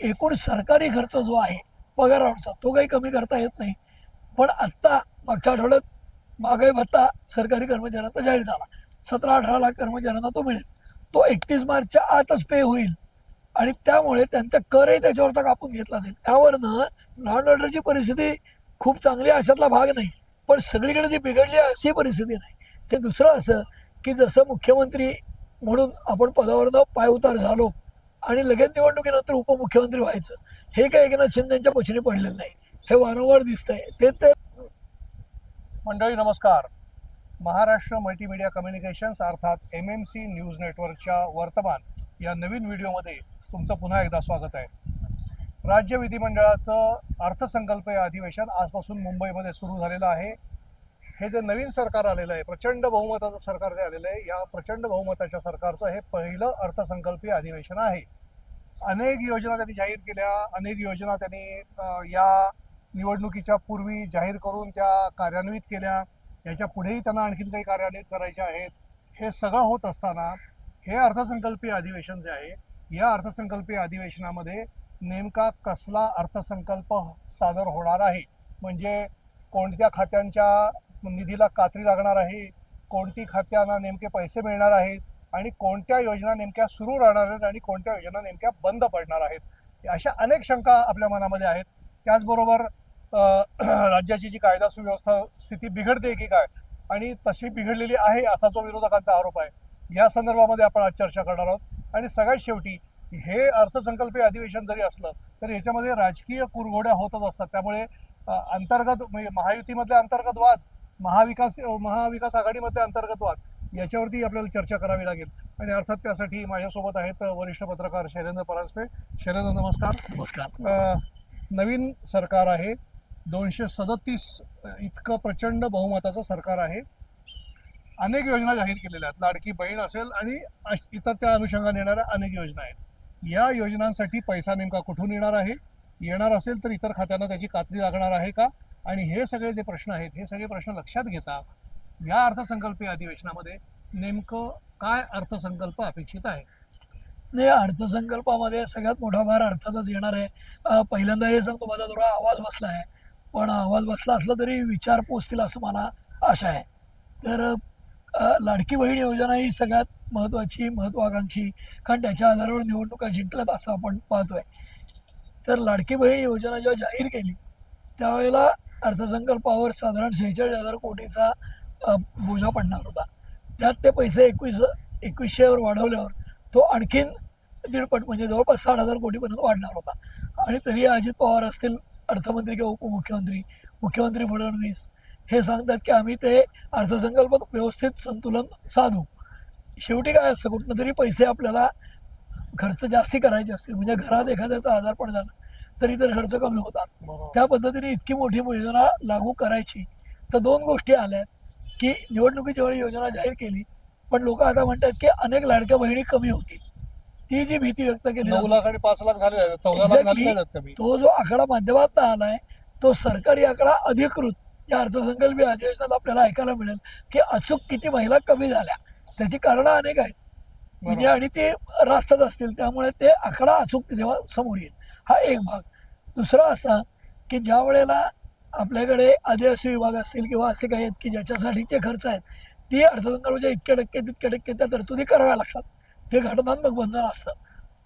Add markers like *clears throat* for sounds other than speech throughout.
एकूण सरकारी खर्च जो आहे पगारावरचा तो काही कमी करता येत नाही. पण आत्ता मागच्या आठवड्यात महागाई भत्ता सरकारी कर्मचाऱ्यांचा जाहीर झाला. सतरा अठरा लाख कर्मचाऱ्यांना तो मिळेल. तो एकतीस मार्चच्या आतच पे होईल. आणि त्यामुळे त्यांचा करही त्याच्यावरचा कापून घेतला जाईल. त्यावरनं नॉन ऑर्डरची परिस्थिती खूप चांगली अशातला भाग नाही. पण सगळीकडे ती बिघडली अशी परिस्थिती नाही. ते दुसरं असं की जसं मुख्यमंत्री म्हणून आपण पदावरनं पायउतार झालो आणि लगेच निवडणुकीनंतर उपमुख्यमंत्री व्हायचं. हे काय एकनाथ शिंदे यांच्या पछिनी पडलेलं नाही. हे वारंवार दिसतंय. ते ते मंडळी नमस्कार. महाराष्ट्र मल्टीमीडिया कम्युनिकेशन्स अर्थात एम एम सी न्यूज नेटवर्कच्या वर्तमान या नवीन व्हिडिओमध्ये तुमचं पुन्हा एकदा स्वागत आहे. राज्य विधिमंडळाचं अर्थसंकल्पीय अधिवेशन आजपासून मुंबईमध्ये सुरू झालेलं आहे. हे जे नवीन सरकार आलेलं आहे प्रचंड बहुमताचं सरकार जे आलेलं आहे या प्रचंड बहुमताच्या सरकारचं हे पहिलं अर्थसंकल्पीय अधिवेशन आहे. अनेक योजना त्यांनी जाहीर केल्या. अनेक योजना त्यांनी या निवडणुकीच्या पूर्वी जाहीर करून त्या कार्यान्वित केल्या. याच्या पुढेही त्यांना आणखीन काही कार्यान्वित करायचे आहेत. हे सगळं होत असताना हे अर्थसंकल्पीय अधिवेशन जे आहे या अर्थसंकल्पीय अधिवेशनामध्ये नेमका कसला अर्थसंकल्प सादर होणार आहे? म्हणजे कोणत्या खात्यांच्या निधीला कात्री लागणार आहे? कोणती खात्यांना नेमके पैसे मिळणार आहेत? आणि कोणत्या योजना नेमक्या सुरू राहणार आहेत आणि कोणत्या योजना नेमक्या बंद पडणार आहेत? अशा अनेक शंका आपल्या मनामध्ये आहेत. त्याचबरोबर *clears throat* राज्याची जी कायदा सुव्यवस्था स्थिती बिघडते की काय आणि तशी बिघडलेली आहे असा जो विरोधकांचा आरोप आहे या संदर्भामध्ये आपण आज चर्चा करणार आहोत. आणि सगळ्यात शेवटी हे अर्थसंकल्पीय अधिवेशन जरी असलं तरी याच्यामध्ये राजकीय कुरघोड्या होतच असतात. त्यामुळे अंतर्गत म्हणजे महायुतीमधले अंतर्गत वाद महाविकास महाविकास आघाडीमधले अंतर्गत वाद याच्यावरती आपल्याला चर्चा करावी लागेल. आणि अर्थात त्यासाठी माझ्यासोबत आहेत वरिष्ठ पत्रकार शैलेंद्र परांजपे. शैलेंद्र नमस्कार. नमस्कार. नवीन सरकार आहे. दोनशे सदतीस इतकं प्रचंड बहुमताचं सरकार आहे. अनेक योजना जाहीर केलेल्या आहेत. लाडकी बहीण असेल आणि इतर त्या अनुषंगाने येणाऱ्या अनेक योजना आहेत. या योजनांसाठी पैसा नेमका कुठून येणार आहे? येणार असेल तर इतर खात्यांना त्याची कात्री लागणार आहे का? आणि हे सगळे जे प्रश्न आहेत हे सगळे प्रश्न लक्षात घेता या अर्थसंकल्पीय अधिवेशनामध्ये नेमकं काय अर्थसंकल्प अपेक्षित आहे? नाही अर्थसंकल्पामध्ये सगळ्यात मोठा भार अर्थातच येणार आहे. पहिल्यांदा हे सांगतो माझा थोडा आवाज बसला आहे. पण आवाज बसला असला तरी विचार पोचतील असं मला आशा आहे. तर लाडकी बहीण योजना ही सगळ्यात महत्त्वाची महत्त्वाकांक्षी कारण त्याच्या आधारावर निवडणुका जिंकल्यात असं आपण पाहतोय. तर लाडकी बहीण योजना जेव्हा जाहीर केली त्यावेळेला अर्थसंकल्पावर साधारण शेहेचाळीस हजार कोटीचा बोजा पडणार होता. त्यात ते पैसे एकवीस एकवीसशेवर वाढवल्यावर तो आणखीन दीडपट म्हणजे जवळपास साठ हजार कोटीपर्यंत वाढणार होता. आणि तरी अजित पवार असतील अर्थमंत्री किंवा उपमुख्यमंत्री मुख्यमंत्री फडणवीस हे सांगतात की आम्ही ते अर्थसंकल्प व्यवस्थित संतुलन साधू. शेवटी काय असतं कुठनं तरी पैसे आपल्याला खर्च जास्ती करायचे असतील म्हणजे घरात एखाद्याचा आजारपण झालं तरी तर खर्च कमी होतात. त्या पद्धतीने इतकी मोठी योजना लागू करायची तर दोन गोष्टी आल्या की निवडणुकीच्या वेळी योजना जाहीर केली. पण लोक आता म्हणतात की अनेक लाडक्या बहिणी कमी होतील. ती जी भीती व्यक्त केली नऊ लाख आणि पाच लाख झाले चौदा लाख Exactly. झाले नाही जात कमी. तो जो आकडा माध्यमात आलाय तो सरकारी आकडा अधिकृत या अर्थसंकल्पीय अधिवेशनात आपल्याला ऐकायला मिळेल की अचूक किती महिला कमी झाल्या. त्याची कारणं अनेक आहेत. म्हणजे. आणि ते रास्तात असतील त्यामुळे ते आकडा अचूक तेव्हा समोर येईल. हा एक भाग. दुसरा असा की ज्या वेळेला आपल्याकडे आदिवासी विभाग असतील किंवा असे काही आहेत की ज्याच्यासाठीचे खर्च आहेत ती अर्थसंकल्पाच्या इतके टक्के तितके टक्के त्या तरतुदी कराव्या लागतात. ते घटनात्मक बंधन असतं.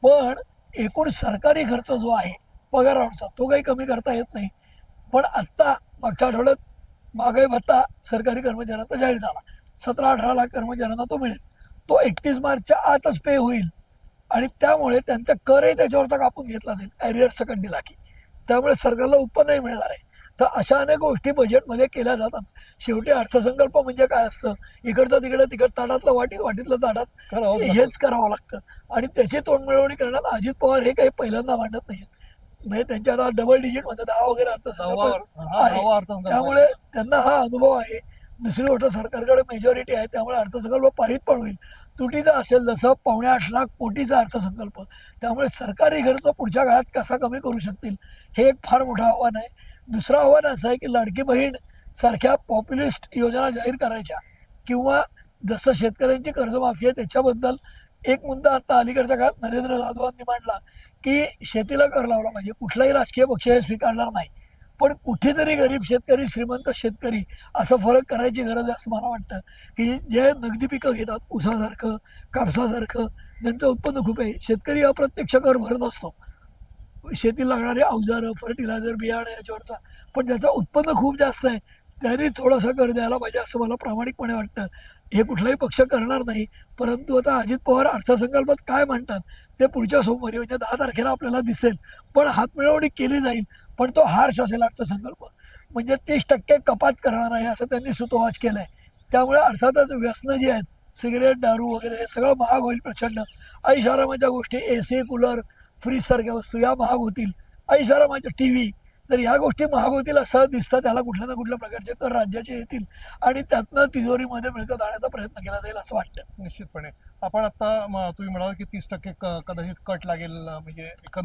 पण एकूण सरकारी खर्च जो आहे पगारावरचा तो काही कमी करता येत नाही. पण आत्ता मागच्या आठवड्यात महागाई भत्ता सरकारी कर्मचाऱ्यांचा जाहीर झाला. सतरा अठरा लाख कर्मचाऱ्यांना तो मिळेल. तो एकतीस मार्चच्या आतच पे होईल. आणि त्यामुळे त्यांचा करही त्याच्यावरचा कापून घेतला जाईल. ॲरियर सकट दिला की. त्यामुळे सरकारला उत्पन्नही मिळणार आहे. तर अशा अनेक गोष्टी बजेटमध्ये केल्या जातात. शेवटी अर्थसंकल्प म्हणजे काय असतं? इकडचं तिकडं तिकड ताटातलं वाटीत वाटीतलं ताटात लागतं. हेच करावं लागतं. आणि त्याची तोंडमिळवणी करण्यात अजित पवार हे काही पहिल्यांदा मांडत नाहीत. म्हणजे त्यांच्या आता डबल डिजिटमध्ये दहा वगैरे अर्थसंकल्प हा. त्यामुळे त्यांना हा अनुभव आहे. दुसरी गोष्ट सरकारकडे मेजॉरिटी आहे. त्यामुळे अर्थसंकल्प पारित पण होईल. तुटीचा असेल जसं पावणे आठ लाख कोटीचा अर्थसंकल्प. त्यामुळे सरकारी खर्च पुढच्या काळात कसा कमी करू शकतील हे एक फार मोठं आव्हान आहे. दुसरं आव्हान असं आहे की लाडकी बहीण सारख्या पॉप्युलिस्ट योजना जाहीर करायच्या. किंवा जसं शेतकऱ्यांची कर्जमाफी आहे त्याच्याबद्दल एक मुद्दा आता अलीकडच्या काळात नरेंद्र जाधवांनी मांडला की शेतीला कर लावला पाहिजे. कुठलाही राजकीय पक्ष हे स्वीकारणार नाही. पण कुठेतरी गरीब शेतकरी श्रीमंत शेतकरी असं फरक करायची गरज आहे असं मला वाटतं. की जे नगदी पिकं घेतात ऊसासारखं कापसासारखं त्यांचं उत्पन्न खूप आहे शेतकरी अप्रत्यक्ष कर भरत असतो. शेतीला लागणारे अवजारं फर्टिलायझर बियाणं याच्यावरचा. पण ज्याचं उत्पन्न खूप जास्त आहे त्यांनी थोडासा कर द्यायला पाहिजे असं मला प्रामाणिकपणे वाटतं. हे कुठलाही पक्ष करणार नाही. परंतु आता अजित पवार अर्थसंकल्पात काय म्हणतात ते पुढच्या सोमवारी म्हणजे दहा तारखेला आपल्याला दिसेल. पण हातमिळवणी केली जाईल पण तो हार्श असेल अर्थसंकल्प. म्हणजे तीस टक्के कपात करणार आहे असं त्यांनी सुतोवाच केलं आहे त्यामुळे अर्थातच व्यसनं जी आहेत सिगरेट दारू वगैरे हे सगळं महाग होईल प्रचंड. ऐशारामाच्या गोष्टी ए सी कूलर फ्रीजसारख्या वस्तू या महाग होतील. ऐशारामाच्या टी व्ही तर ह्या गोष्टी महाग होतील असं दिसतं त्याला कुठल्या ना कुठल्या प्रकारचे कर राज्याचे येतील. आणि त्यातनं तिजोरीमध्ये मिळकत आणण्याचा प्रयत्न केला जाईल असं वाटतं. निश्चितपणे. आपण आता तुम्ही म्हणाल की तीस टक्के कदाचित कट लागेल म्हणजे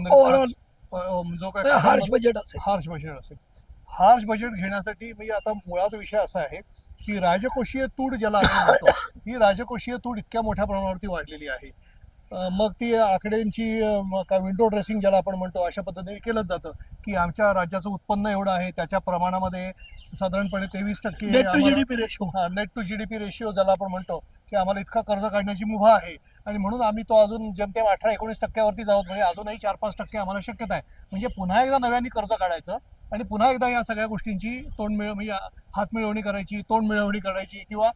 ओव्हरऑल एकंदरीत अ, जो काय हार्श बजेट असेल. हार्श बजेट असेल. हार्श बजेट घेण्यासाठी म्हणजे आता मुळात विषय असा आहे की राजकोषीय तूट ज्याला *coughs* ही राजकोषीय तूट इतक्या मोठ्या प्रमाणावरती वाढलेली आहे. मग ती आकड्यांची काय विंडो ड्रेसिंग ज्याला आपण म्हणतो अशा पद्धतीने केलंच जातं. की आमच्या राज्याचं उत्पन्न एवढं आहे त्याच्या प्रमाणामध्ये साधारणपणे तेवीस टक्के नेट टू आम्हाला- GDP ratio net to G D P ratio ज्याला आपण म्हणतो की आम्हाला इतका कर्ज काढण्याची मुभा आहे. आणि म्हणून आम्ही तो अजून जेमतेम अठरा एकोणीस टक्क्यावरती जाऊ म्हणजे अजूनही चार पाच टक्के आम्हाला शक्यता आहे. म्हणजे पुन्हा एकदा नव्याने कर्ज काढायचं आणि पुन्हा एकदा या सगळ्या गोष्टींची तोंड मिळ म्हणजे हात मिळवणी करायची तोंड मिळवणी करायची किंवा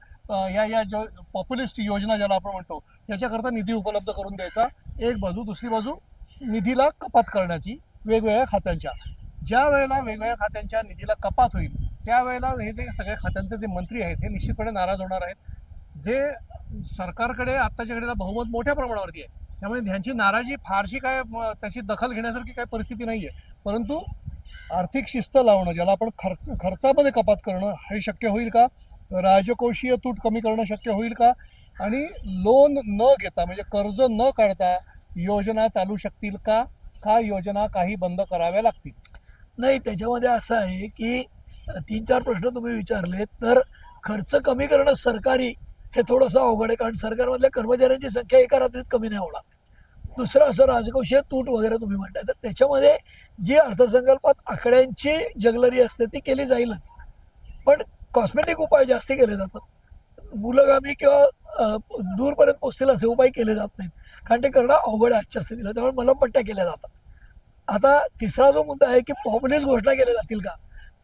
या या ज्या पॉप्युलिस्ट योजना ज्याला आपण म्हणतो याच्याकरता निधी उपलब्ध करून द्यायचा. एक बाजू दुसरी बाजू निधीला कपात करण्याची वेगवेगळ्या खात्यांच्या. ज्या वेळेला वेगवेगळ्या खात्यांच्या निधीला कपात होईल त्यावेळेला हे जे सगळ्या खात्यांचे जे मंत्री आहेत हे निश्चितपणे नाराज होणार आहेत. जे सरकारकडे आत्ताच्या घडीला बहुमत मोठ्या प्रमाणावरती आहे. त्यामुळे ह्यांची नाराजी फारशी काय त्याची दखल घेण्यासारखी काही परिस्थिती नाही आहे परंतु आर्थिक शिस्त लावणं ज्याला आपण खर्च खर्चामध्ये कपात करणं हे शक्य होईल का? राजकोषीय तूट कमी करणं शक्य होईल का? आणि लोन न घेता म्हणजे कर्ज न काढता योजना चालू शकतील का? का योजना काही बंद कराव्या लागतील? नाही त्याच्यामध्ये असं आहे की तीन चार प्रश्न तुम्ही विचारले तर खर्च कमी करणं सरकारी हे थोडंसं अवघड आहे कारण सरकारमधल्या कर्मचाऱ्यांची संख्या एका रात्रीत कमी नाही होणार. दुसरं असं राजकोषीय तूट वगैरे तुम्ही म्हणताय. तर त्याच्यामध्ये जी अर्थसंकल्पात आकड्यांची जगलरी असते ती केली जाईलच. पण कॉस्मेटिक उपाय जास्ती केले जातात. मुलगामी किंवा दूरपर्यंत पोचतील असे उपाय केले जात नाहीत. कारण ते करणं अवघड आजच्या स्थितीला. त्यामुळे मलमपट्ट्या केल्या जातात. आता तिसरा जो मुद्दा आहे की पॉप्युलिस्ट घोषणा केल्या जातील का?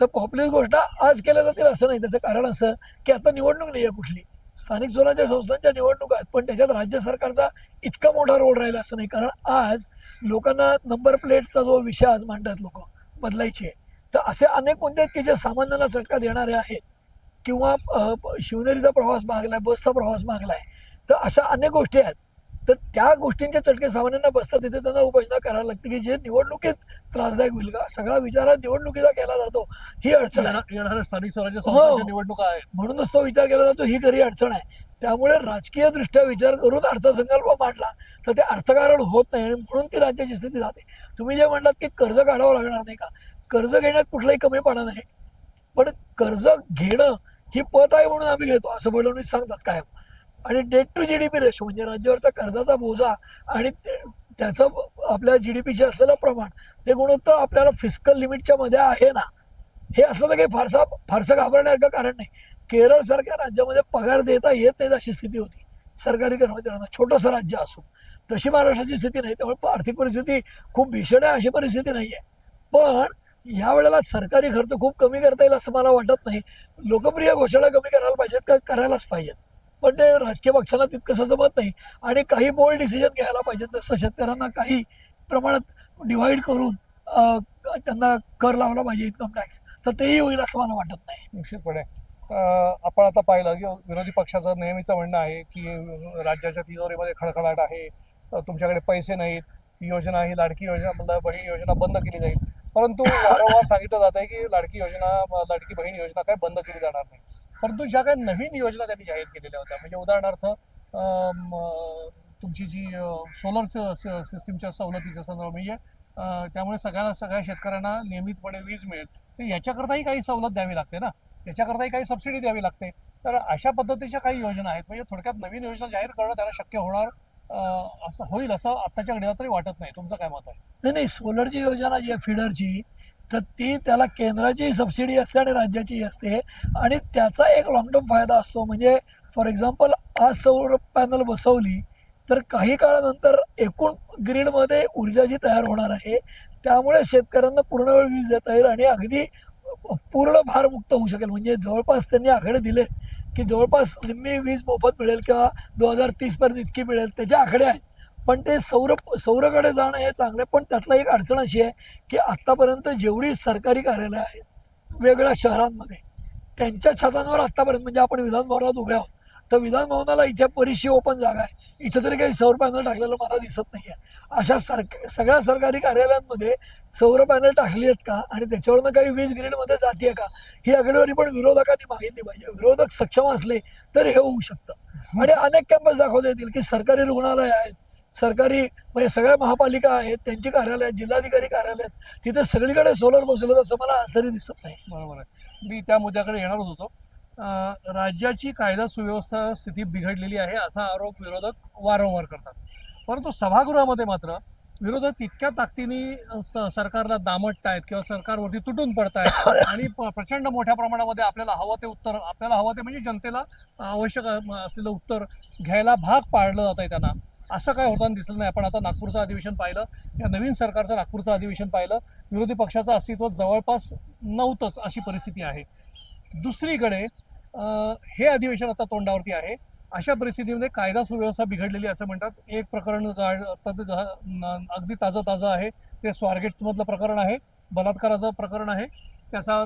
तर पॉप्युलिस्ट घोषणा आज केल्या जातील असं नाही. त्याचं कारण असं की आता निवडणूक नाही आहे कुठली. स्थानिक स्वराज्य संस्थांच्या निवडणुका आहेत पण त्याच्यात राज्य सरकारचा इतका मोठा रोल राहिला असं नाही. कारण आज लोकांना नंबर प्लेटचा जो विषय आज मांडतात लोक बदलायचे तर असे अनेक मुद्दे आहेत की जे सामान्याला चटका देणारे आहेत. किंवा शिवनेरीचा प्रवास मागलाय बसचा प्रवास मागलाय तर अशा अनेक गोष्टी आहेत. तर त्या गोष्टींचे चटके सामान्यांना बसतात तिथे त्यांना उपाययोजना करायला लागते की जे निवडणुकीत त्रासदायक होईल का? सगळा विचार निवडणुकीचा केला जातो. ही अडचण आहे. स्थानिक स्वराज्य हो. निवडणुका आहेत. म्हणूनच तो विचार केला जातो ही खरी अडचण आहे. त्यामुळे राजकीय दृष्ट्या विचार करून अर्थसंकल्प मांडला तर ते अर्थकारण होत नाही आणि म्हणून ती राज्याची स्थिती जाते. तुम्ही जे म्हणलात की कर्ज काढावं लागणार नाही का? कर्ज घेण्यात कुठलाही कमीपणा नाही. पण कर्ज घेणं ही पत आहे म्हणून आम्ही घेतो असं फडणवीस सांगतात कायम. आणि debt to G D P ratio म्हणजे राज्यावरचा कर्जाचा बोजा आणि ते- त्याचं आपल्या जी डी पीचे असलेलं प्रमाण ते गुणोत्तर आपल्याला फिस्कल लिमिटच्या मध्ये आहे ना. हे असलं तर काही फारसा फारसं घाबरण्यासारखं कारण नाही. केरळ सारख्या राज्यामध्ये पगार देता येत नाही अशी स्थिती होती. सरकारी कर्मचाऱ्यांना छोटंसं राज्य असून तशी महाराष्ट्राची स्थिती नाही. त्यामुळे आर्थिक परिस्थिती खूप भीषण आहे अशी परिस्थिती नाही आहे पण या वेळेला सरकारी खर्च खूप कमी करता येईल असं मला वाटत नाही. लोकप्रिय घोषणा कमी करायला पाहिजेत का? करायलाच पाहिजेत. पण ते राजकीय पक्षाला तितकंसं जमत नाही. आणि काही बोल्ड डिसिजन घ्यायला पाहिजेत. जसं शेतकऱ्यांना काही प्रमाणात डिव्हाइड करून त्यांना कर लावला पाहिजे इन्कम टॅक्स तर तेही होईल असं मला वाटत नाही. निश्चितपणे. आपण आता पाहिलं की विरोधी पक्षाचं नेहमीचं म्हणणं आहे की राज्याच्या तिजोरीमध्ये खडखडाट आहे तुमच्याकडे पैसे नाहीत योजना ही लाडकी योजना मतलब बहीण योजना बंद केली जाईल. परंतु वारंवार सांगितलं जात आहे की लाडकी योजना लाडकी बहीण योजना काय बंद केली जाणार नाही. परंतु ज्या काही नवीन योजना त्यांनी जाहीर केलेल्या होत्या म्हणजे उदाहरणार्थ तुमची जी सोलर सिस्टीमच्या सवलतीच्या संदर्भात म्हणजे त्यामुळे सगळ्या सगळ्या शेतकऱ्यांना नियमितपणे वीज मिळेल. तर याच्याकरताही काही सवलत द्यावी लागते ना? याच्याकरताही काही सबसिडी द्यावी लागते. तर अशा पद्धतीच्या काही योजना आहेत म्हणजे थोडक्यात नवीन योजना जाहीर करणं त्याला शक्य होणार असं होईल असं आत्ताच्या घडीला तरी वाटत नाही. तुमचं काय मत आहे? नाही नाही सोलरची योजना जी आहे फिडरची तर ती त्याला केंद्राची सबसिडी असते आणि राज्याचीही असते. आणि त्याचा एक लॉंग टर्म फायदा असतो म्हणजे फॉर एक्झाम्पल आज सौर पॅनल बसवली तर काही काळानंतर एकूण ग्रीडमध्ये ऊर्जा जी तयार होणार आहे त्यामुळे शेतकऱ्यांना पूर्ण वेळ वीज देता येईल आणि अगदी पूर्ण भारमुक्त होऊ शकेल. म्हणजे जवळपास त्यांनी आकडे दिले की जवळपास निम्मी वीज मोफत मिळेल किंवा दोन हजार तीसपर्यंत इतकी मिळेल त्याचे आकडे आहेत. पण ते सौर सौरकडे जाणं हे चांगलं आहे. पण त्यातला एक अडचण अशी आहे की आत्तापर्यंत जेवढी सरकारी कार्यालय आहेत वेगळ्या शहरांमध्ये त्यांच्या छतांवर आत्तापर्यंत म्हणजे आपण विधान भवनात उभे आहोत तर विधान भवनाला इथे बरीचशी ओपन जागा आहे. इथे तरी काही सौर पॅनल टाकलेलं मला दिसत नाही आहे अशा सरक सगळ्या सरकारी कार्यालयांमध्ये सौर पॅनल टाकली आहेत का? आणि त्याच्यावरनं काही वीज ग्रीडमध्ये जाते का? ही आकडेवारी पण विरोधकांनी मागितली पाहिजे. विरोधक सक्षम असले तर हे होऊ शकतं. आणि अनेक कॅम्पस दाखवता येतील की सरकारी रुग्णालय आहेत सरकारी म्हणजे सगळ्या महापालिका आहेत त्यांची कार्यालय जिल्हाधिकारी कार्यालय आहेत तिथे सगळीकडे सोलर बसवलं असं मला तरी दिसत नाही. बरोबर आहे. मी त्या मुद्द्याकडे येणारच होतो. राज्याची कायदा सुव्यवस्था स्थिती बिघडलेली आहे असा आरोप विरोधक वारंवार करतात. परंतु सभागृहामध्ये मात्र विरोधक तितक्या ताकदीने सरकारला दामटतायत किंवा सरकारवरती तुटून पडतायत *laughs* आणि प्रचंड मोठ्या प्रमाणामध्ये आपल्याला हवं ते उत्तर आपल्याला हवं ते म्हणजे जनतेला आवश्यक असलेलं उत्तर घ्यायला भाग पाडलं जात आहे त्यांना. असं काय होताना दिसलं नाही. आपण आता नागपूरचं अधिवेशन पाहिलं. या नवीन सरकारचं नागपूरचं अधिवेशन पाहिलं. विरोधी पक्षाचं अस्तित्व जवळपास नव्हतंच अशी परिस्थिती आहे. दुसरीकडे हे अधिवेशन आता तोंडावरती आहे. अशा परिस्थितीमध्ये कायदा सुव्यवस्था बिघडलेली असं म्हणतात. एक प्रकरण न- अगदी ताजं ताजं आहे. ते स्वारगेटमधलं प्रकरण आहे. बलात्काराचं प्रकरण आहे. त्याचा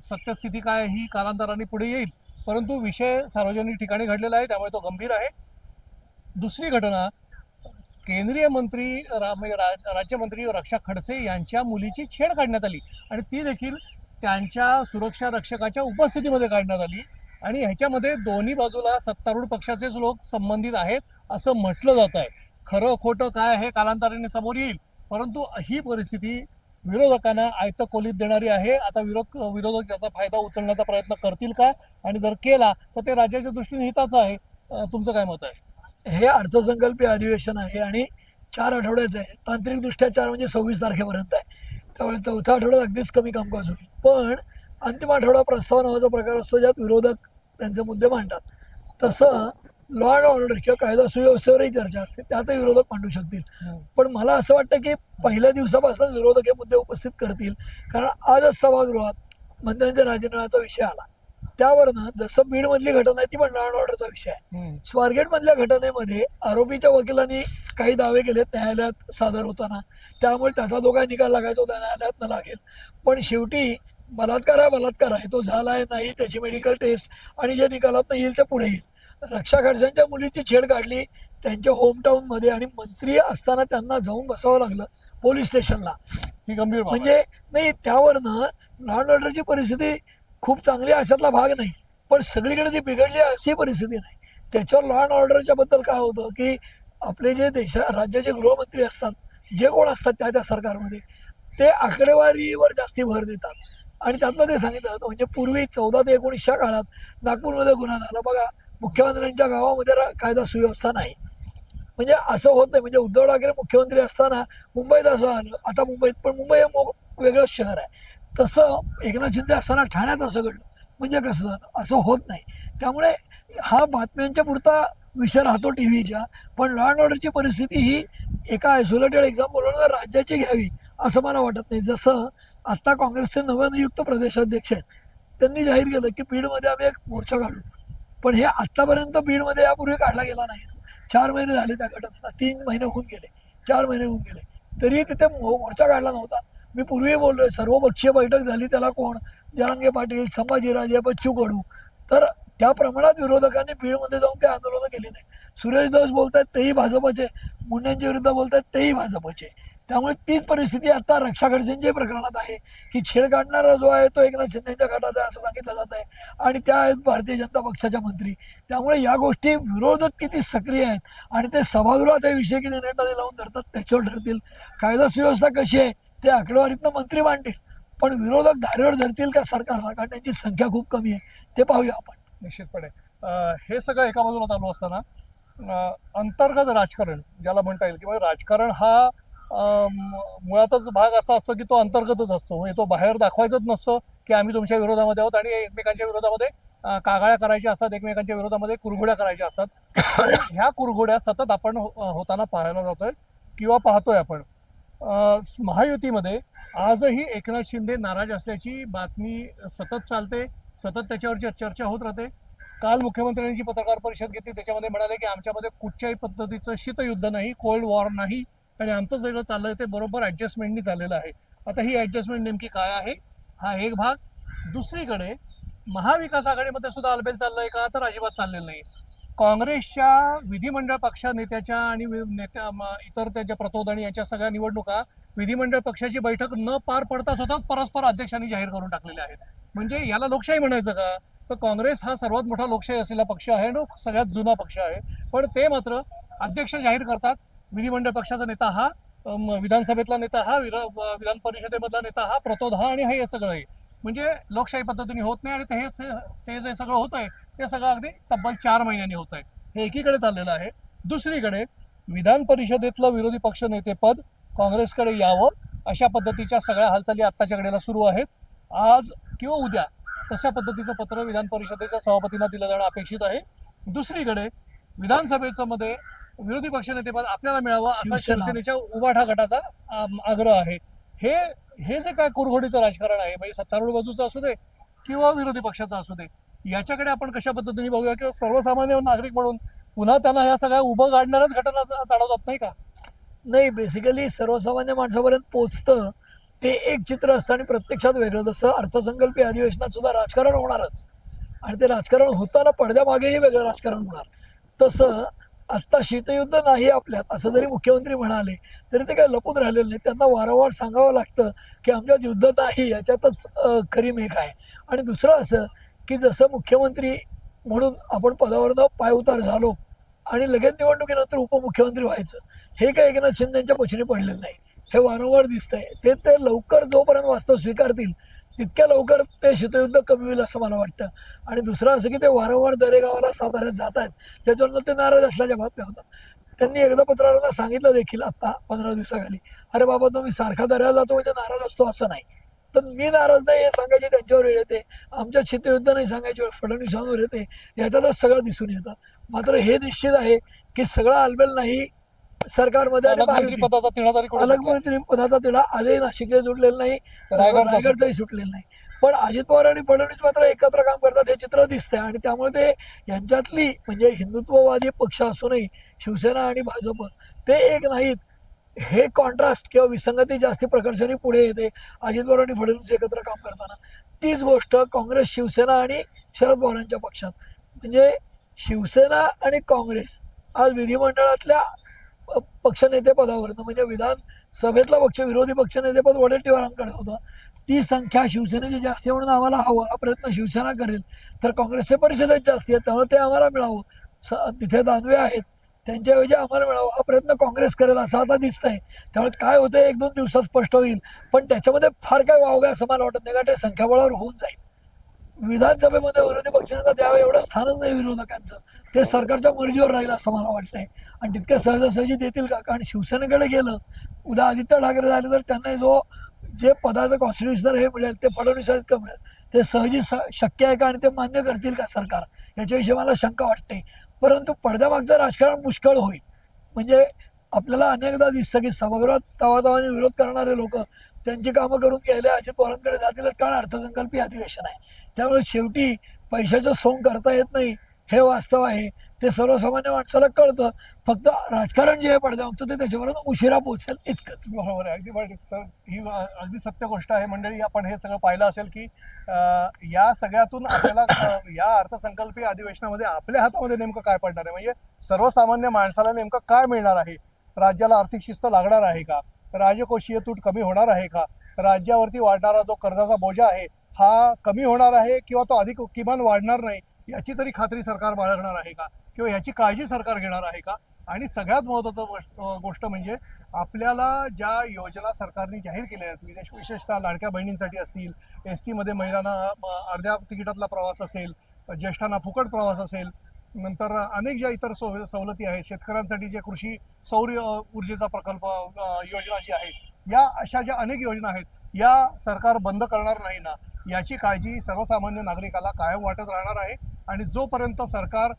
सत्यस्थिती काय ही कालांतराने पुढे येईल. परंतु विषय सार्वजनिक ठिकाणी घडलेला आहे. त्यामुळे तो गंभीर आहे. दुसरी घटना केंद्रीय मंत्री रा- म्हणजे राज्यमंत्री रक्षा खडसे यांच्या मुलीची छेड काढण्यात आली. आणि ती देखील त्यांच्या सुरक्षा रक्षकाच्या उपस्थितीमध्ये काढण्यात आली. आणि ह्याच्यामध्ये दोन्ही बाजूला सत्तारूढ पक्षाचेच लोक संबंधित आहेत असं म्हटलं जात आहे. खरं खोटं काय हे कालांतराने समोर येईल. परंतु ही परिस्थिती विरोधकांना आयत कोलीत देणारी आहे. आता विरोध विरोधक याचा फायदा उचलण्याचा प्रयत्न करतील का? आणि जर केला तर ते राज्याच्या दृष्टीने हिताचं आहे. तुमचं काय मत आहे? हे अर्थसंकल्पीय अधिवेशन आहे आणि चार आठवड्याचं आहे. तांत्रिकदृष्ट्या चार म्हणजे सव्वीस तारखेपर्यंत आहे. त्यामुळे चौथ्या आठवड्यात अगदीच कमी कामकाज होईल. पण अंतिम आठवडा प्रस्ताव नावाचा प्रकार असतो ज्यात विरोधक त्यांचे मुद्दे मांडतात. तसं लॉ अँड ऑर्डर किंवा कायदा सुव्यवस्थेवरही चर्चा असते. त्यातही विरोधक मांडू शकतील. पण मला असं वाटतं की पहिल्या दिवसापासून विरोधक हे मुद्दे उपस्थित करतील. कारण आजच सभागृहात मंत्र्यांच्या राजीनाम्याचा विषय आला. त्यावरनं जसं बीडमधली घटना आहे ती पण लॉ अँड ऑर्डरचा विषय आहे. स्वारगेट मधल्या घटनेमध्ये आरोपीच्या वकिलांनी काही दावे केले न्यायालयात सादर होताना. त्यामुळे त्याचा जो काही निकाल लागायचा होता न्यायालयात न लागेल. पण शेवटी बलात्कार हा बलात्कार आहे. तो झाला आहे नाही त्याची मेडिकल टेस्ट आणि जे निकालात येईल ते पुढे येईल. रक्षा खडसेंच्या मुलीची छेड काढली त्यांच्या होमटाऊन मध्ये आणि मंत्री असताना त्यांना जाऊन बसावं लागलं पोलीस स्टेशनला. ही गंभीर आहे. म्हणजे नाही त्यावरनं लॉ अँड ऑर्डरची परिस्थिती खूप चांगली अशातला भाग नाही पण सगळीकडे ती बिघडली अशी परिस्थिती नाही. त्याच्यावर लॉ अँड ऑर्डरच्या बद्दल काय होतं की आपले जे देशा राज्याचे गृहमंत्री असतात जे कोण असतात त्या त्या सरकारमध्ये ते आकडेवारीवर जास्ती भर देतात. आणि त्यातनं ते सांगितलं जातं म्हणजे पूर्वी चौदा ते एकोणीसच्या काळात नागपूरमध्ये गुन्हा झाला. बघा मुख्यमंत्र्यांच्या गावामध्ये कायदा सुव्यवस्था नाही. म्हणजे असं होत नाही. म्हणजे उद्धव ठाकरे मुख्यमंत्री असताना मुंबईत असं आलं आता मुंबईत पण मुंबई हे मो वेगळंच शहर आहे. तसं एकनाथ शिंदे असताना ठाण्यात असं घडलं. म्हणजे कसं झालं? असं होत नाही. त्यामुळे हा बातम्यांच्या पुरता विषय राहतो टी व्हीच्या पण लॉ अँड ऑर्डरची परिस्थिती ही एका आयसोलेटेड एक्झाम्पल राज्याची घ्यावी असं मला वाटत नाही. जसं आत्ता काँग्रेसचे नवनियुक्त प्रदेशाध्यक्ष आहेत. त्यांनी जाहीर केलं की बीडमध्ये आम्ही एक मोर्चा काढू. पण हे आत्तापर्यंत बीडमध्ये यापूर्वी काढला गेला नाही. चार महिने झाले त्या घटनेला तीन महिने होऊन गेले. चार महिने होऊन गेले. तरी तिथे मो- मोर्चा काढला नव्हता. मी पूर्वी बोललोय सर्वपक्षीय बैठक झाली त्याला कोण? जरांगे पाटील संभाजीराजे बच्चू कडू. तर त्या प्रमाणात विरोधकांनी बीडमध्ये जाऊन ते आंदोलनं केली नाहीत. सुरेश दास आहेत तेही भाजपचे. मुंडेंच्या विरुद्ध आहेत तेही भाजपचे. त्यामुळे तीच परिस्थिती आता रक्षा खडसेंच्या प्रकरणात आहे की छेड काढणारा जो आहे तो एकनाथ शिंदेच्या गटाचा आहे असं सांगितलं जात आहे. आणि त्या आहेत भारतीय जनता पक्षाच्या मंत्री. त्यामुळे या गोष्टी विरोधक किती सक्रिय आहेत आणि ते सभागृहात हे विषय किती नेटाने लावून धरतात त्याच्यावर ठरतील. कायदा सुव्यवस्था कशी आहे? ते आकडेवारीतनं मंत्री मांडतील. पण विरोधक धारेवर धरतील का सरकारला कारण त्यांची संख्या खूप कमी आहे. ते पाहूया आपण. निश्चितपणे. हे सगळं एका बाजूला चालू असताना अंतर्गत राजकारण ज्याला म्हणता येईल किंवा राजकारण हा मुळातच भाग असा असतो की तो अंतर्गतच असतो. म्हणजे तो बाहेर दाखवायचंच नसतो की आम्ही तुमच्या विरोधामध्ये आहोत आणि एकमेकांच्या विरोधामध्ये कागाळ्या करायच्या असतात एकमेकांच्या विरोधामध्ये कुरघोड्या करायच्या असतात. ह्या कुरघोड्या सतत आपण हो, होताना पाहायला जातोय किंवा पाहतोय आपण. महायुतीमध्ये आजही एकनाथ शिंदे नाराज असल्याची बातमी सतत चालते सतत त्याच्यावर चर्चा होत राहते. काल मुख्यमंत्र्यांची पत्रकार परिषद घेतली त्याच्यामध्ये म्हणाले की आमच्यामध्ये कुठच्याही पद्धतीचं शीतयुद्ध नाही कोल्ड वॉर नाही आणि आमचं सगळं चाललंय ते बरोबर ऍडजस्टमेंटनी चाललेलं आहे. आता ही ॲडजस्टमेंट नेमकी काय आहे? हा एक भाग. दुसरीकडे महाविकास आघाडीमध्ये सुद्धा अलबेल चाललंय का? तर अजिबात चाललेलं नाही. काँग्रेसच्या विधिमंडळ पक्ष नेत्याच्या आणि नेत्या इतर त्याच्या प्रतोदणी याच्या सगळ्या निवडणुका विधिमंडळ पक्षाची बैठक न पार पडताच स्वतःच परस्पर अध्यक्षांनी जाहीर करून टाकलेल्या आहेत. म्हणजे याला लोकशाही म्हणायचं का? तर काँग्रेस हा सर्वात मोठा लोकशाही असलेला पक्ष आहे आणि सगळ्यात जुना पक्ष आहे. पण ते मात्र अध्यक्ष जाहीर करतात. विधिमंडळ पक्षाचा नेता हा विधानसभेतला नेता हा विधान परिषदेमधला नेता हा प्रतोद हा आणि हे सगळं आहे म्हणजे लोकशाही पद्धतीने होत नाही आणि ते हे- ते जे सगळं होत आहे ते सगळं अगदी तब्बल चार महिन्यांनी होत आहे हे एकीकडे चाललेलं आहे. दुसरीकडे विधान परिषदेतलं विरोधी पक्ष नेतेपद काँग्रेसकडे यावं अशा पद्धतीच्या सगळ्या हालचाली आत्ताच्या घडीला सुरू आहेत. आज किंवा उद्या तशा पद्धतीचं पत्र विधान परिषदेच्या सभापतींना दिलं जाणं अपेक्षित आहे. दुसरीकडे विधानसभेचं मध्ये विरोधी पक्षनेतेपद आपल्याला मिळावं असा शिवसेना. शिवसेनेच्या उभाठा गटाचा आग्रह आहे. हे हे जे काय कुरघोडीचं राजकारण आहे म्हणजे सत्तारूढ बाजूचं असू दे किंवा विरोधी पक्षाचं असू दे याच्याकडे आपण कशा पद्धतीने बघूया किंवा सर्वसामान्य नागरिक म्हणून पुन्हा त्यांना ह्या सगळ्या उभं गाडणाऱ्याच घटना चालवतात नाही का? नाही बेसिकली सर्वसामान्य माणसापर्यंत पोचतं ते एक चित्र असतं आणि प्रत्यक्षात वेगळं. जसं अर्थसंकल्पीय अधिवेशनात सुद्धा राजकारण होणारच. आणि ते राजकारण होताना पडद्यामागेही वेगळं राजकारण होणार. तसं आत्ता शीतयुद्ध नाही आपल्यात असं जरी मुख्यमंत्री म्हणाले तरी ते काही लपून राहिलेलं नाही त्यांना वारंवार सांगावं लागतं की आमच्यात युद्ध नाही याच्यातच खरी मेघ आहे. आणि दुसरं असं की जसं मुख्यमंत्री म्हणून आपण पदावरनं पायउतार झालो आणि लगेच निवडणुकीनंतर उपमुख्यमंत्री व्हायचं हे काही एकनाथ शिंदेच्या यांच्या पछिनी पडलेलं नाही. हे वारंवार दिसतंय. ते ते लवकर जोपर्यंत वास्तव स्वीकारतील तितक्या लवकर ते शीतयुद्ध कमी होईल असं मला वाटतं. आणि दुसरं असं की ते वारंवार दरेगावाला साताऱ्यात जात आहेत. त्याच्यावरनं ते नाराज असल्याच्या बातम्या होतात. त्यांनी एकदा पत्रकारांना सांगितलं देखील आता पंधरा दिवसाखाली. अरे बाबा तुम्ही सारखा दर्याला जातो म्हणजे नाराज असतो असं नाही. तर मी नाराज नाही हे सांगायची त्यांच्यावर वेळ येते. आमच्या शीतयुद्ध नाही सांगायची वेळ फडणवीसांवर येते. याच्यातच सगळं दिसून येतं. मात्र हे निश्चित आहे की सगळं आलबेल नाही सरकारमध्ये आणि. पदाचा तिढा तरी? पालकमंत्री पदाचा तिढा आजही नाशिकचे सुटलेला नाही रायगडचा रायगडचाही सुटलेला नाही. पण अजित पवार आणि फडणवीस मात्र एकत्र काम करतात हे चित्र दिसतंय आणि त्यामुळे ते यांच्यातली म्हणजे हिंदुत्ववादी पक्ष असूनही शिवसेना आणि भाजप ते एक नाहीत. हे कॉन्ट्रास्ट किंवा विसंगती जास्ती प्रकर्षाने पुढे येते. अजित पवार आणि फडणवीस एकत्र काम करताना. तीच गोष्ट काँग्रेस शिवसेना आणि शरद पवारांच्या पक्षात. म्हणजे शिवसेना आणि काँग्रेस आज विधिमंडळातल्या पक्षनेतेपदावरनं म्हणजे विधानसभेतला पक्ष विरोधी पक्षनेतेपद वडेट्टीवारांकडे होतं. ती संख्या शिवसेनेची जास्ती म्हणून आम्हाला हवं हा प्रयत्न शिवसेना करेल. तर काँग्रेसचे परिषदेत जास्ती आहेत त्यामुळे ते आम्हाला मिळावं. स तिथे दानवे आहेत त्यांच्याऐवजी आम्हाला मिळावं हा प्रयत्न काँग्रेस करेल असं आता दिसत आहे त्यामुळे काय होतं एक दोन दिवसात स्पष्ट होईल. पण त्याच्यामध्ये फार काय वावगं असं मला वाटत नाही का ते संख्याबळावर होऊन जाईल. विधानसभेमध्ये विरोधी पक्षनेता द्यावं एवढं स्थानच नाही विरोधकांचं. ते सरकारच्या मर्जीवर राहील असं मला वाटतंय. आणि तितक्या सहजासहजी देतील का? कारण शिवसेनेकडे गेलं उद्या आदित्य ठाकरे झाले तर त्यांना जो जे पदाचं कॉन्स्टिट्युशन हे मिळेल ते फडणवीस इतकं मिळेल. ते सहजी स शक्य आहे का आणि ते मान्य करतील का सरकार? याच्याविषयी मला शंका वाटते. परंतु पडद्यामागचं राजकारण पुष्कळ होईल. म्हणजे आपल्याला अनेकदा दिसतं की सभागृहात तवातवाने विरोध करणारे लोक त्यांची कामं करून गेले अजित पवारांकडे जातीलच कारण अर्थसंकल्पीय अधिवेशन आहे. त्यामुळे शेवटी पैशाचं सोंग करता येत नाही. हे वास्तव आहे. ते सर्वसामान्य माणसाला कळतं. फक्त राजकारण जे आहे पडद्यामागचं ते त्याच्यावरून उशिरा पोहोचेल इतकंच. बरोबर आहे. अगदी बरोबर. सर ही अगदी सत्य गोष्ट आहे मंडळी. आपण हे सगळं पाहिलं असेल की या सगळ्यातून आपल्याला या अर्थसंकल्पीय अधिवेशनामध्ये आपल्या हातामध्ये नेमकं काय पडणार आहे? म्हणजे सर्वसामान्य माणसाला नेमकं काय मिळणार आहे? राज्याला आर्थिक शिस्त लागणार आहे का? राजकोषीय तूट कमी होणार आहे का? राज्यावरती वाढणारा जो कर्जाचा बोजा आहे हा कमी होणार आहे किंवा तो अधिक किमान वाढणार नाही याची तरी खात्री सरकार बाळगणार आहे का? किंवा याची काळजी सरकार घेणार आहे का? आणि सगळ्यात महत्त्वाचं गोष्ट- म्हणजे आपल्याला ज्या योजना सरकारने जाहीर केल्या आहेत विदेश विशेषतः लाडक्या बहिणींसाठी असतील एस टीमध्ये महिलांना अर्ध्या तिकिटातला प्रवास असेल ज्येष्ठांना फुकट प्रवास असेल नंतर अनेक ज्या इतर सव सवलती आहेत शेतकऱ्यांसाठी जे कृषी सौर ऊर्जेचा प्रकल्प योजना जी आहे या अशा ज्या अनेक योजना आहेत या सरकार बंद करणार नाही ना? याची काळजी सर्वसामान्य नागरिकाला कायम वाटत राहणार आहे. आणि जोपर्यंत सरकार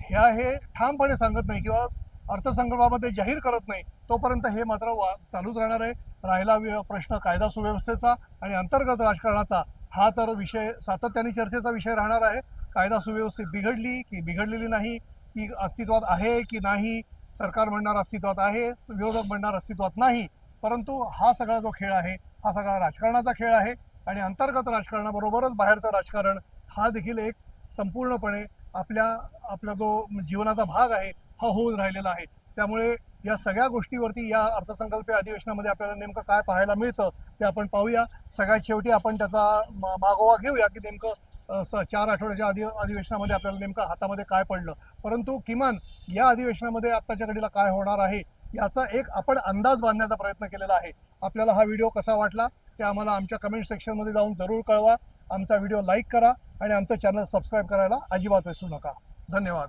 ह्या हे ठामपणे सांगत नाही किंवा अर्थसंकल्पामध्ये जाहीर करत नाही तोपर्यंत हे मात्र वा चालूच राहणार आहे. राहिला प्रश्न कायदा सुव्यवस्थेचा आणि अंतर्गत राजकारणाचा हा तर विषय सातत्याने चर्चेचा विषय राहणार आहे. कायदा सुव्यवस्थित बिघडली की बिघडलेली नाही की अस्तित्वात आहे की नाही सरकार म्हणणार अस्तित्वात आहे विरोधक म्हणणार अस्तित्वात नाही परंतु हा सगळा जो खेळ आहे हा सगळा राजकारणाचा खेळ आहे. आणि अंतर्गत राजकारणाबरोबरच बाहेरचं राजकारण हा देखील एक संपूर्णपणे आपल्या आपला जो जीवनाचा भाग आहे हा होऊन राहिलेला आहे. त्यामुळे या सगळ्या गोष्टीवरती या अर्थसंकल्पीय अधिवेशनामध्ये आपल्याला नेमकं काय पाहायला मिळतं ते आपण पाहूया. सगळ्यात शेवटी आपण त्याचा मा- मागोवा घेऊया की नेमकं स- चार आठवड्याच्या अधि अधिवेशनामध्ये आपल्याला नेमकं हातामध्ये काय पडलं. परंतु किमान या अधिवेशनामध्ये आत्ताच्या घडीला काय होणार आहे याचा एक आपण अंदाज बांधण्याचा प्रयत्न केलेला आहे. आपल्याला हा व्हिडिओ कसा वाटला ते आम्हाला आमच्या कमेंट सेक्शनमध्ये जाऊन जरूर कळवा. आमचा व्हिडिओ लाईक करा आणि आमचं चॅनल सबस्क्राईब करायला अजिबात विसरू नका. धन्यवाद.